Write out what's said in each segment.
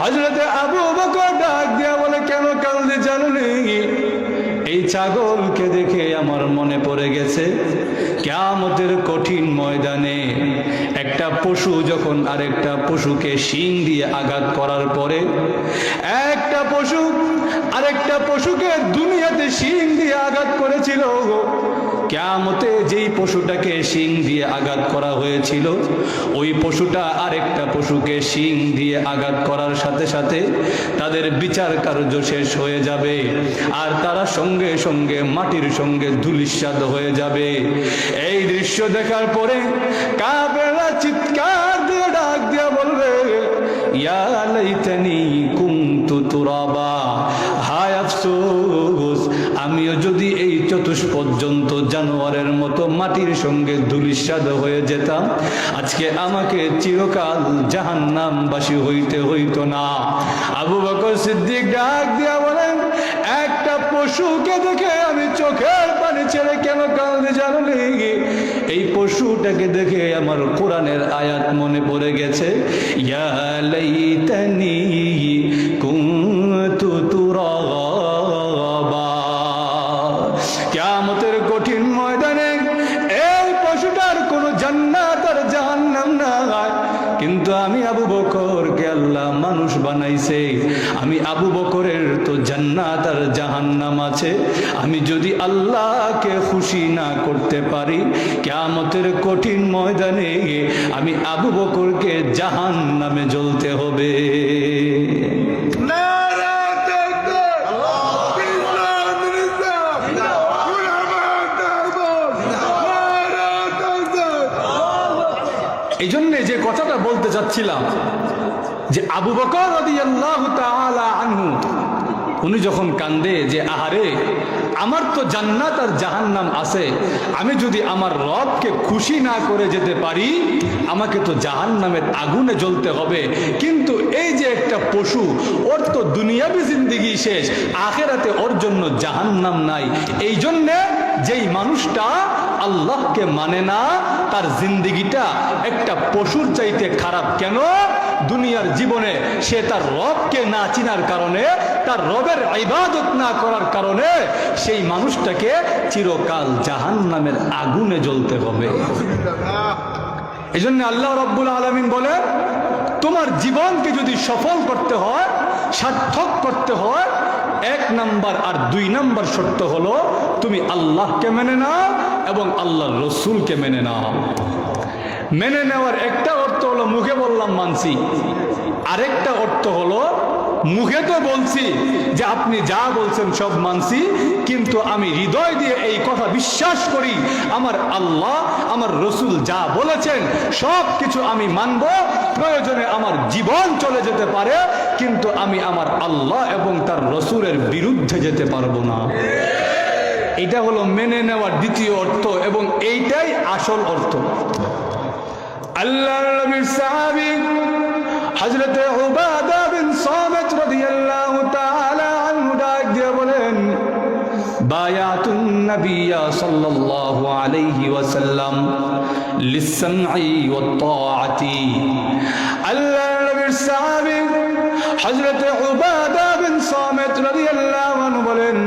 হজরতে আবু বকর ডাক দিয়া বলে, কেন কান্দে নেই এই ছাগলকে দেখে আমার মনে পড়ে গেছে, কেয়ামতের কঠিন ময়দানে একটা পশু যখন আরেকটা পশুকে শিং দিয়ে আঘাত করার পরে, একটা পশু আরেকটা পশুকে দুনিয়াতে শিং দিয়ে আঘাত করেছিল। কেয়ামতে যেই পশুটাকে শিং দিয়ে আঘাত করা হয়েছিল, ওই পশুটা আরেকটা পশুকে শিং দিয়ে আঘাত করার সাথে সাথে তাদের বিচার কার্য শেষ হয়ে যাবে আর তারা সঙ্গে সঙ্গে মাটির সঙ্গে ধুলিস্বাদ হয়ে যাবে। এই দৃশ্য দেখার পরে কাবেরা চিৎকার দিয়ে ডাক দিয়ে বলবে, ইয়া লাইতানি কুনতু তুরাবা। আমিও যদি এই চতুষ পর্যন্ত জানোয়ারের মতো মাটির সঙ্গে ধুলিস্বাদ হয়ে যেতাম, আজকে আমাকে চিরকাল জাহান্নামবাসী হইতে হইতো না। আবু বকর সিদ্দিক ডাক দিয়া বলেন, একটা পশুকে দেখে আমি চোখের পানি ছেড়ে কেন কাঁদতে জানো লেগে এই পশুটাকে দেখে আমার কোরআনের আয়াত মনে পড়ে গেছে, ইয়া লাইতানি বানাইছে। আমি আবু বকরের তো জান্নাত আর জাহান্নাম আছে। আমি যদি আল্লাহকে খুশি না করতে পারি, কিয়ামতের কঠিন ময়দানে আমি আবু বকরকে জাহান্নামে জ্বলতে হবে। এই জন্যে যে কথাটা বলতে চাচ্ছিলাম যে আবু বকর উনি যখন কান্দে যে আহারে, আমার তো জান্নাত আর জাহান্নাম আছে, আমি যদি আমার রবকে খুশি না করে যেতে পারি, আমাকে তো জাহান্নামের আগুনে জ্বলতে হবে। কিন্তু এই যে একটা পশু, ওর তো দুনিয়াবি জিন্দিগি শেষ, আখেরাতে ওর জন্য জাহান্নাম নাই। এই জন্যে যেই মানুষটা আল্লাহকে মানে না, তার জিন্দিগিটা একটা পশুর চাইতে খারাপ। কেন? দুনিয়ার জীবনে সে তার রবকে না চিনার কারণে, তার রবের ইবাদত না করার কারণে সেই মানুষটাকে চিরকাল জাহান নামের আগুনে জ্বলতে হবে। এই জন্য আল্লাহ রব্বুল আলমিন বলে তোমার জীবনকে যদি সফল করতে হয়, সার্থক করতে হয় এক নাম্বার আর দুই নাম্বার শর্ত হলো তুমি আল্লাহকে মেনে নাও এবং আল্লাহ রসুলকে মেনে নাও। মেনে নেওয়ার একটা অর্থ হলো, মুখে বললাম মানছি। আরেকটা অর্থ হলো মুখে তো বলছি যে আপনি যা বলছেন সব মানছি, কিন্তু আমি হৃদয় দিয়ে এই কথা বিশ্বাস করি, আমার আল্লাহ, আমার রসুল যা বলেছেন, সব কিছু আমি মানব। প্রয়োজনে আমার জীবন চলে যেতে পারে, কিন্তু আমি আমার আল্লাহ এবং তার রসুলের বিরুদ্ধে যেতে পারব না। এটা হলো মেনে নেওয়ার দ্বিতীয় অর্থ এবং এইটাই আসল অর্থ। আল্লাহ নবীর সাহাবী সামিত রাদিয়াল্লাহু তাআলা আনহু ডাক দিয়ে বলেন, বায়াতুন নাবিয়্যা সাল্লাল্লাহু আলাইহি ওয়াসাল্লাম লিসসামঈ ওয়াত তাআতি আল্লাহ নবীর সাহাবী হযরতে উবাদা বিন সামিত রাদিয়াল্লাহু আনহু বলেন,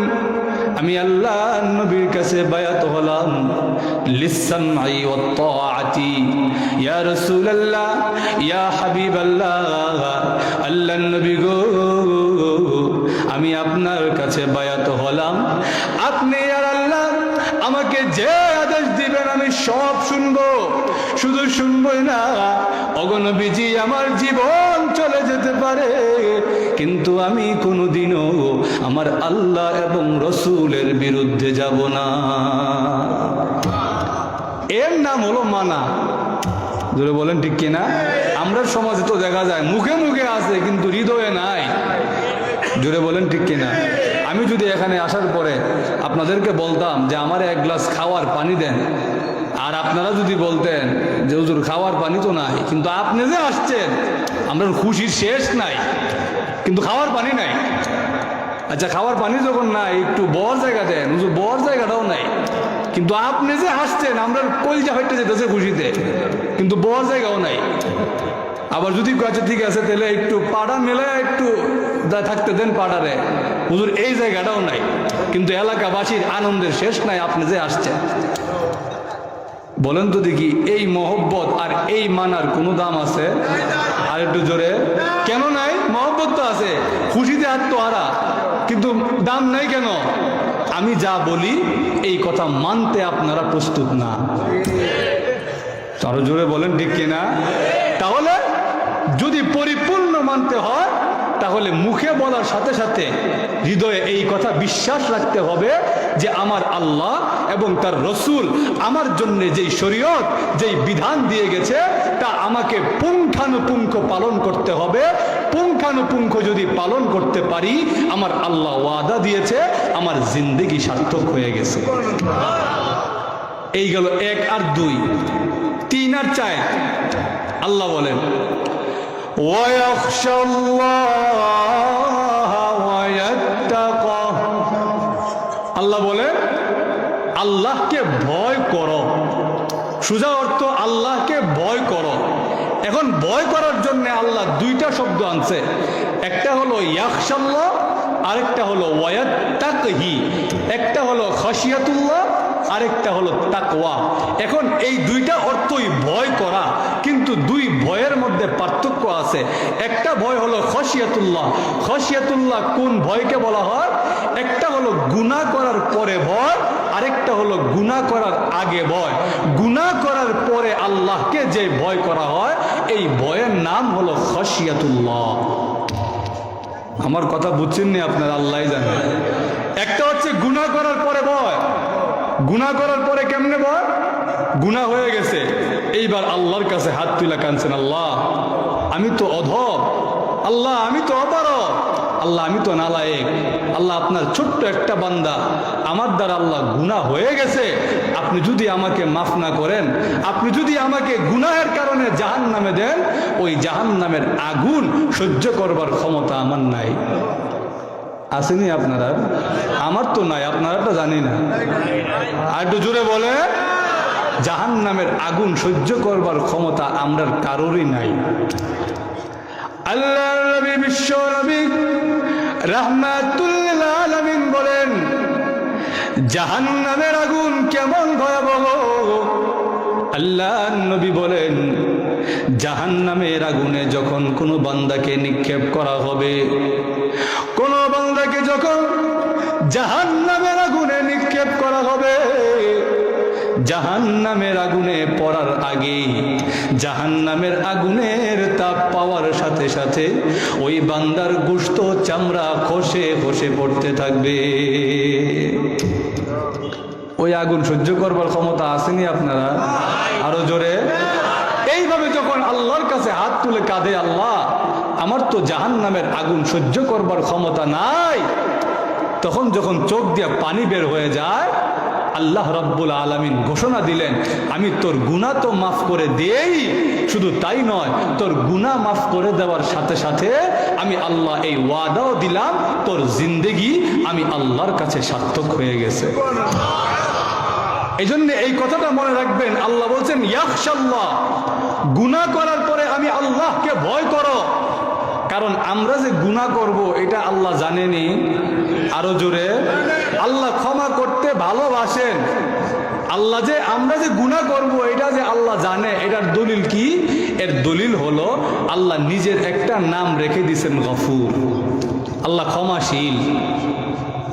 আমি আল্লাহ নবীর কাছে বায়াত হলাম। লিসামঈ ওয়াত তাআতি ইয়া রাসূলুল্লাহ ইয়া হাবিবাল্লাহ আল্লাহ নবী গো, আমি আপনার কাছে বায়াত হলাম। আপনি আর আল্লাহ আমাকে যে আদেশ দিবেন আমি সব শুনব। শুধু শুনবই না অগণবিজি আমার জীবন চলে যেতে পারে। কিন্তু আমি কোনোদিনও আমার আল্লাহ এবং রসুলের বিরুদ্ধে যাব না। এর নাম হলো মানা। জোরে বলেন, ঠিক কিনা? আমরা সমাজে তো দেখা যায়, মুখে মুখে আছে, কিন্তু হৃদয়ে নাই। জোরে বলেন, ঠিক কিনা? আমি যদি এখানে আসার পরে আপনাদেরকে বলতাম যে আমার এক গ্লাস খাওয়ার পানি দেন, আর আপনারা যদি বলতেন যে, হুজুর, খাওয়ার পানি তো নাই, কিন্তু আপনি যে আসছেন, আমরা খুশির শেষ নাই, কিন্তু খাওয়ার পানি নাই। আচ্ছা খাওয়ার পানি যখন নাই, একটু বর জায়গা দেন, হুজুর বর জায়গাটাও নাই। কিন্তু আপনি যে হাসছেন, আমরা কলজা হইতে যেতেছে খুশিতে, কিন্তু বর জায়গাও নাই। আবার যদি কাছে ঠিক আছে, তাহলে একটু পাড়া মেলে, একটু দা- থাকতে দেন পাড়ারে। হুজুর, এই জায়গাটাও নাই। কিন্তু এলাকাবাসীর আনন্দের শেষ নাই আপনি যে আসছেন বলেন তো দেখি, এই মহব্বত আর এই মানার কোনো দাম আছে? আর একটু জোরে। কেন নাই? মহব্বত তো আছে। খুশিতে আত্মহারা। কিন্তু দাম নাই কেন? আমি যা বলি, এই কথা মানতে আপনারা প্রস্তুত না। তার জোরে বলেন, ঠিক কিনা? তাহলে যদি পরিপূর্ণ মানতে হয় তাহলে মুখে বলার সাথে সাথে হৃদয়ে এই কথা বিশ্বাস রাখতে হবে যে আমার আল্লাহ এবং তার রসুল আমার জন্য যেই শরীয়ত, যেই বিধান দিয়ে গেছে, তা আমাকে পুঙ্খানুপুঙ্খ পালন করতে হবে। পুঙ্খানুপুঙ্খ যদি পালন করতে পারি, আমার আল্লাহ ওয়াদা দিয়েছে, আমার জিন্দেগি সার্থক হয়ে গেছে। এই গেল এক আর দুই। তিন আর চার। আল্লাহ বলেন ويخشى الله ويتقى আল্লাহ বলেন আল্লাহকে ভয় করো সোজা অর্থ আল্লাহকে ভয় করো এখন ভয় করার জন্য আল্লাহ দুইটা শব্দ আনছে একটা হলো ইয়াকশাল্লাহ আরেকটা হলো ওয়াত্তাকহি একটা হলো খাসিয়াতুল্লাহ আরেকটা হলো তাকওয়া। এখন এই দুইটা অর্থই ভয় করা, কিন্তু দুই ভয়ের মধ্যে পার্থক্য আছে। একটা ভয় হলো খসিয়াতুল্লাহ। খসিয়াতুল্লাহ কোন ভয়কে বলা হয়? একটা হলো গুনাহ করার পরে ভয়, আরেকটা হলো গুনাহ করার আগে ভয়। গুনাহ করার পরে আল্লাহকে যে ভয় করা হয়, এই ভয়ের নাম হলো খসিয়াতুল্লাহ। আমার কথা বুঝছেন নি আপনার আল্লাহ জানেন একটা হচ্ছে গুনাহ করার পরে ভয় গুনাহ করার পরে কেমনে বল? গুনাহ হয়ে গেছে। এইবার আল্লাহর কাছে হাত তুলে কানছেন আল্লাহ, আমি তো অধব আল্লাহ, আমি তো অপারগ। আল্লাহ, আমি তো নালায়েক। আল্লাহ, আপনার ছোট্ট একটা বান্দা। আমার দ্বারা আল্লাহ গুনাহ হয়ে গেছে। আপনি যদি আমাকে মাফ না করেন, আপনি যদি আমাকে গুনাহের কারণে জাহান নামে দেন, ওই জাহান নামের আগুন সহ্য করবার ক্ষমতা আমার নাই। আসেনি আপনারা? আমার তো নাই, আপনারা তো জানি না। আর একটু জোরে বলে জাহান নামের আগুন সহ্য করবার ক্ষমতা আমরার কারোরই নাই। আল্লাহ নবী, বিশ্ব নবী বলেন জাহান নামের আগুন কেমন ভয়াবহ? আল্লাহ নবী বলেন জাহান নামের আগুনে যখন কোনো বান্দাকে নিক্ষেপ করা হবে, কোন বান্দাকে যখন জাহান নামের আগুনে নিক্ষেপ করা হবে জাহান নামের আগুনে পড়ার আগেই জাহান নামের আগুনের তাপ পাওয়ার সাথে সাথে ওই বান্দার গুস্ত চামড়া খসে খসে পড়তে থাকবে। ওই আগুন সহ্য করবার ক্ষমতা আসেনি আপনারা? আরও জোরে। এইভাবে যখন আল্লাহর কাছে হাত তুলে কাঁদে আল্লাহ আমার তো জাহান নামের আগুন সহ্য করবার ক্ষমতা নাই। তখন যখন চোখ দিয়ে পানি বের হয়ে যায়, আল্লাহ রব্বুল আলমিন ঘোষণা দিলেন, আমি তোর গুণা তো মাফ করে দেই। শুধু তাই নয়, তোর গুণা মাফ করে দেওয়ার সাথে সাথে আমি আল্লাহ এই ওয়াদাও দিলাম, তোর জিন্দেগি আমি আল্লাহর কাছে সার্থক হয়ে গেছে। এই জন্য এই কথাটা মনে রাখবেন, আল্লাহ বলছেন ইয়াকশাল্লাহ গুনাহ করার পরে আমি আল্লাহকে ভয় করো। কারণ আমরা যে গুনাহ করব, এটা আল্লাহ জানেনি। আরও জোরে। আল্লাহ ক্ষমা করতে ভালোবাসেন। আল্লাহ যে আমরা যে গুনাহ করব, এটা যে আল্লাহ জানে, এটার দলিল কি? এর দলিল হলো, আল্লাহ নিজের একটা নাম রেখে দিছেন গফুর। আল্লাহ ক্ষমাশীল।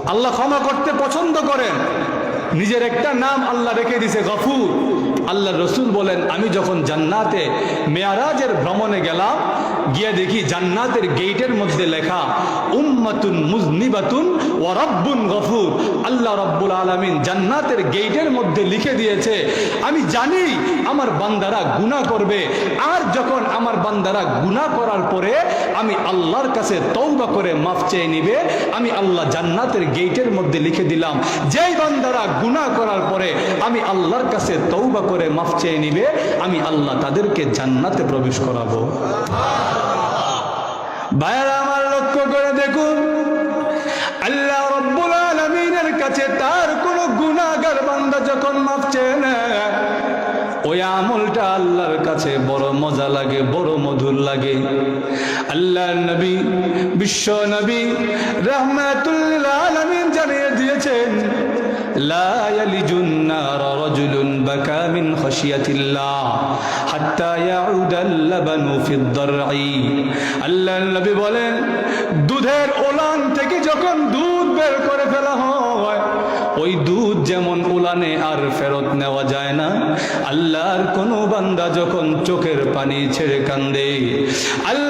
আল্লাহ ক্ষমা করতে পছন্দ করেন। নিজের একটা নাম আল্লাহ রেখে দিছে গফুর। আল্লাহ রসুল বলেন, আমি যখন জান্নাতে মেয়ারাজের ভ্রমণে গেলাম, গিয়ে দেখি জান্নাতের গেইটের মধ্যে লেখা, উম্মাতুন মুজনিবাতুন ও রব্বুন গফুর। আল্লাহ রব্বুল আলমিন জান্নাতের গেইটের মধ্যে লিখে দিয়েছে, আমি জানি আমার বান্দারা গুনাহ করবে, আর যখন আমার বান্দারা গুনাহ করার পরে আমি আল্লাহর কাছে তৌবা করে মাফ চেয়ে নিবে, আমি আল্লাহ জান্নাতের গেইটের মধ্যে লিখে দিলাম। যেই বান্দারা গুনাহ করার পরে আমি আল্লাহর কাছে তৌবা করে মাফ চেয়ে নিবে, আমি আল্লাহ তাদেরকে জান্নাতে প্রবেশ করাবো। আমার লক্ষ্য করে দেখুন, আল্লাহ রব্বুল আলমিনের কাছে তার কোনো গুনাহগার বান্দা যখন মাফ চেয়ে নেয়, ওই আমলটা আল্লাহর কাছে বড় মজা লাগে, বড় মধুর লাগে। আল্লাহ নবী, বিশ্ব নবী রহমাতুল্লিল আলমিন জানিয়ে দিয়েছেন لا يلج النار رجل بكى من خشية الله حتى يعود اللبن في الضرع আল্লাহ নবী বলেন দুধের ওলান থেকে যখন দুধ বের করে ফেলা হয় ওই দুধ যেমন উলানে আর ফেরত নেওয়া যায় না আল্লাহর কোনো বান্দা যখন চোখের পানি ছেড়ে কান্দে আল্লাহ